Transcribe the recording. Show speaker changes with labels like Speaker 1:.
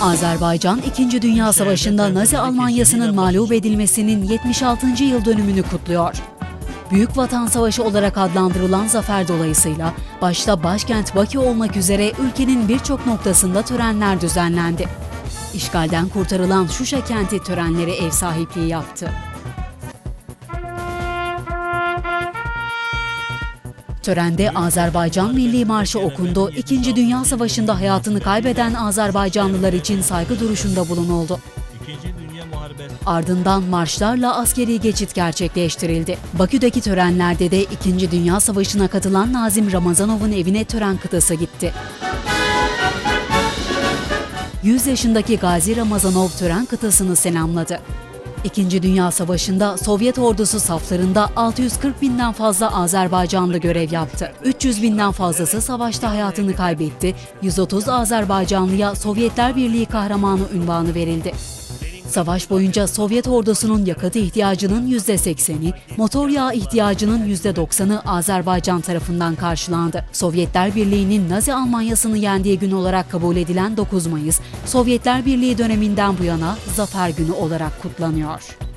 Speaker 1: Azerbaycan 2. Dünya Savaşı'nda Nazi Almanyası'nın mağlup edilmesinin 76. yıl dönümünü kutluyor. Büyük Vatan Savaşı olarak adlandırılan zafer dolayısıyla başta başkent Bakü olmak üzere ülkenin birçok noktasında törenler düzenlendi. İşgalden kurtarılan Şuşa kenti törenlere ev sahipliği yaptı. Törende Azerbaycan Milli Marşı okundu. İkinci Dünya Savaşı'nda hayatını kaybeden Azerbaycanlılar için saygı duruşunda bulunuldu. Ardından marşlarla askeri geçit gerçekleştirildi. Bakü'deki törenlerde de 2. Dünya Savaşı'na katılan Nazim Ramazanov'un evine tören kıtası gitti. 100 yaşındaki Gazi Ramazanov tören kıtasını selamladı. İkinci Dünya Savaşı'nda Sovyet ordusu saflarında 640 binden fazla Azerbaycanlı görev yaptı. 300 binden fazlası savaşta hayatını kaybetti. 130 Azerbaycanlıya Sovyetler Birliği kahramanı unvanı verildi. Savaş boyunca Sovyet ordusunun yakıt ihtiyacının %80'i, motor yağı ihtiyacının %90'ı Azerbaycan tarafından karşılandı. Sovyetler Birliği'nin Nazi Almanyası'nı yendiği gün olarak kabul edilen 9 Mayıs, Sovyetler Birliği döneminden bu yana Zafer Günü olarak kutlanıyor.